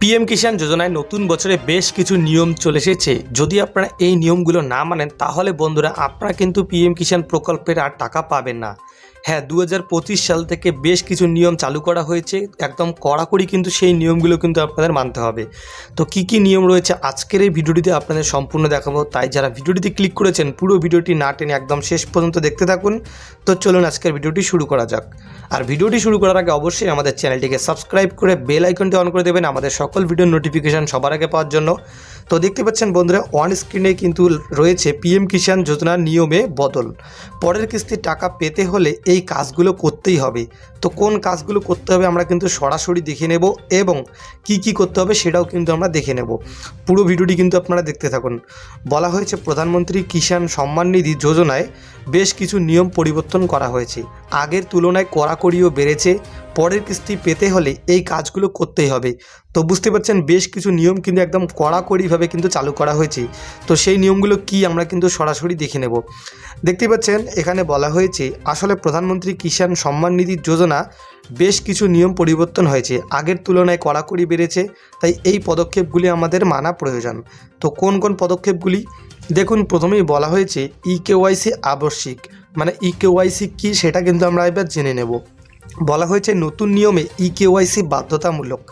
PM কিষাণ যোজনায় নতুন বছরে বেশ কিছু নিয়ম চলে এসেছে। যদি আপনারা এই নিয়মগুলো না মানেন, তাহলে বন্ধুরা, আপনারা কিন্তু পিএম কিষাণ প্রকল্পের আর টাকা পাবেন না। হ্যাঁ দু হাজার পঁচিশ সাল থেকে বেশ কিছু নিয়ম চালু করা হয়েছে। একদম কড়াকড়ি কিন্তু সেই নিয়মগুলো কিন্তু আপনাদের মানতে হবে। তো কি কি নিয়ম রয়েছে আজকের এই ভিডিওটিতে আপনাদের সম্পূর্ণ দেখাবো। তাই যারা ভিডিওটিতে ক্লিক করেছেন, পুরো ভিডিওটি না টেনে একদম শেষ পর্যন্ত দেখতে থাকুন। তো চলুন আজকের ভিডিওটি শুরু করা যাক। আর ভিডিওটি শুরু করার আগে অবশ্যই আমাদের চ্যানেলটিকে সাবস্ক্রাইব করে বেল আইকনটি অন করে দেবেন। আমাদের সকল ভিডিওর নোটিফিকেশান সবার আগে পাওয়ার জন্য। তো দেখতে পাচ্ছেন বন্ধুরা অন স্ক্রিনে কিন্তু রয়েছে পিএম কিষাণ যোজনার নিয়মে বদল। পরের কিস্তির টাকা পেতে হলে এই কাজগুলো করতেই হবে। তো কোন কাজগুলো করতে হবে আমরা কিন্তু সরাসরি দেখে নেব এবং কি কি করতে হবে সেটাও কিন্তু আমরা দেখে নেব। পুরো ভিডিওটি কিন্তু আপনারা দেখতে থাকুন। বলা হয়েছে প্রধানমন্ত্রী কিষাণ সম্মান নিধি যোজনায় বেশ কিছু নিয়ম পরিবর্তন করা হয়েছে। আগের তুলনায় কড়াকড়িও বেড়েছে। পরের কিস্তি পেতে হলে এই কাজগুলো করতেই হবে। তো বুঝতে পারছেন, বেশ কিছু নিয়ম কিন্তু একদম কড়াকড়িভাবে কিন্তু চালু করা হয়েছে। তো সেই নিয়মগুলো কি আমরা কিন্তু সরাসরি দেখে নেব। দেখতে পাচ্ছেন, এখানে বলা হয়েছে, আসলে প্রধানমন্ত্রী কিষাণ সম্মান নিধি যোজনা বেশ কিছু নিয়ম পরিবর্তন হয়েছে। আগের তুলনায় কড়াকড়ি বেড়েছে, তাই এই পদক্ষেপগুলি আমাদের মানা প্রয়োজন। তো কোন কোন পদক্ষেপগুলি? দেখুন, প্রথমেই বলা হয়েছে, ই কেওয়াইসি আবশ্যিক। মানে ই কেওয়াইসি কী সেটা কিন্তু আমরা এবার জেনে নেব। বলা হয়েছে নতুন নিয়মে ই কেওয়াইসি বাধ্যতামূলক।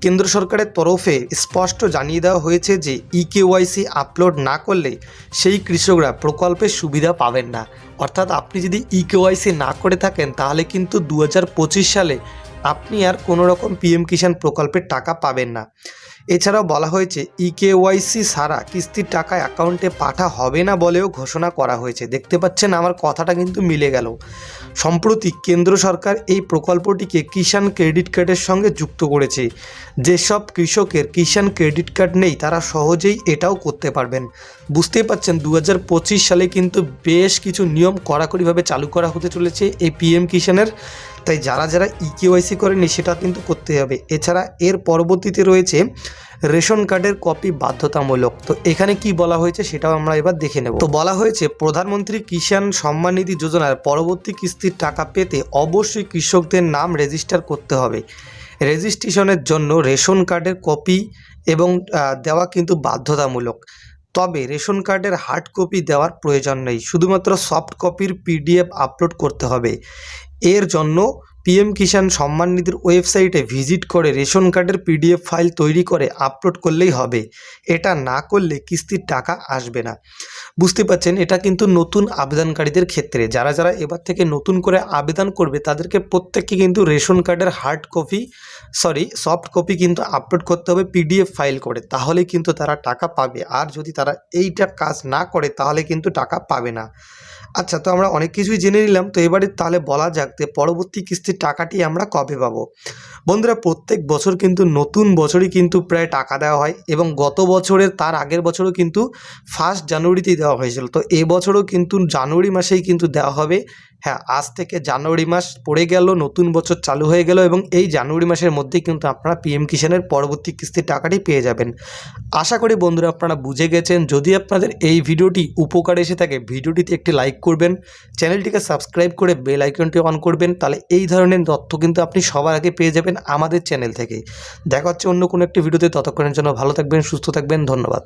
কেন্দ্র সরকারের তরফে স্পষ্ট জানিয়ে দেওয়া হয়েছে যে ই কেওয়াইসি আপলোড না করলে সেই কৃষকরা প্রকল্পের সুবিধা পাবেন না। অর্থাৎ আপনি যদি ই কেওয়াইসি না করে থাকেন, তাহলে কিন্তু দু হাজার পঁচিশ সালে আপনি আর কোনো রকম পিএম কিষাণ প্রকল্পের টাকা পাবেন না। এছাড়াও বলা হয়েছে ই কেওয়াইসি ছাড়া কিস্তির টাকা অ্যাকাউন্টে পাঠা হবে না বলেও ঘোষণা করা হয়েছে। দেখতে পাচ্ছেন আমার কথাটা কিন্তু মিলে গেল। সম্প্রতি কেন্দ্র সরকার এই প্রকল্পটিকে কিষাণ ক্রেডিট কার্ডের সঙ্গে যুক্ত করেছে। যেসব কৃষকের কিষাণ ক্রেডিট কার্ড নেই, তারা সহজেই এটাও করতে পারবেন। বুঝতেই পাচ্ছেন দু হাজার পঁচিশ সালে কিন্তু বেশ কিছু নিয়ম কড়াকড়িভাবে চালু করা হতে চলেছে এই পিএম কিষাণের। তাই যারা যারা ই কেওয়াইসি করেনি সেটা কিন্তু করতে হবে। এছাড়া এর পরবর্তীতে রয়েছে রেশন কার্ডের কপি বাধ্যতামূলক। তো এখানে কি বলা হয়েছে সেটাও আমরা এবার দেখে নেব। তো বলা হয়েছে, প্রধানমন্ত্রী কিষাণ সম্মান নিধি যোজনার পরবর্তী কিস্তির টাকা পেতে অবশ্যই কৃষকদের নাম রেজিস্টার করতে হবে। রেজিস্ট্রেশনের জন্য রেশন কার্ডের কপি এবং দেওয়া কিন্তু বাধ্যতামূলক। তবে রেশন কার্ডের হার্ড কপি দেওয়ার প্রয়োজন নেই। শুধুমাত্র সফট কপির পিডিএফ আপলোড করতে হবে। এর জন্য পিএম কিষাণ সম্মান নিধির ওয়েবসাইটে ভিজিট করে রেশন কার্ডের পিডিএফ ফাইল তৈরি করে আপলোড করলেই হবে। এটা না করলে কিস্তির টাকা আসবে না। বুঝতে পারছেন, এটা কিন্তু নতুন আবেদনকারীদের ক্ষেত্রে। যারা যারা এবার থেকে নতুন করে আবেদন করবে, তাদেরকে প্রত্যেককে কিন্তু রেশন কার্ডের hard copy, sorry, soft copy কিন্তু আপলোড করতে হবে পিডিএফ ফাইল করে। তাহলে কিন্তু তারা টাকা পাবে। আর যদি তারা এইটা কাজ না করে, তাহলে কিন্তু টাকা পাবে না। আচ্ছা তো আমরা অনেক কিছুই জেনে নিলাম। তো এবারে তাহলে বলা যাক যে পরবর্তী কিস্তির টাকাটি আমরা কবে পাব? বন্ধুরা, প্রত্যেক বছর কিন্তু নতুন বছরই কিন্তু প্রায় টাকা দেওয়া হয় এবং গত বছরের তার আগের বছরও কিন্তু ফার্স্ট জানুয়ারিতেই দেওয়া হয়েছিল। তো এবছরও কিন্তু জানুয়ারি মাসেই কিন্তু দেওয়া হবে। হ্যাঁ আজ থেকে জানুয়ারি মাস পড়ে গেল, নতুন বছর চালু হয়ে গেল এবং এই জানুয়ারি মাসের মধ্যেই কিন্তু আপনারা পিএম কিষাণের পরবর্তী কিস্তির টাকাটি পেয়ে যাবেন। আশা করি বন্ধুরা আপনারা বুঝে গেছেন, যদি আপনাদের এই ভিডিওটি উপকার এসে থাকে, ভিডিওটিতে একটি লাইক করবেন, চ্যানেলটিকে সাবস্ক্রাইব করে বেল আইকনটি অন করবেন, তাহলে এই ধরনের তথ্য কিন্তু আপনি সবার আগে পেয়ে যাবেন আমাদের চ্যানেল থেকে। দেখা হচ্ছে অন্য কোনো একটি ভিডিওতে, ততক্ষণের জন্য ভালো থাকবেন, সুস্থ থাকবেন, ধন্যবাদ।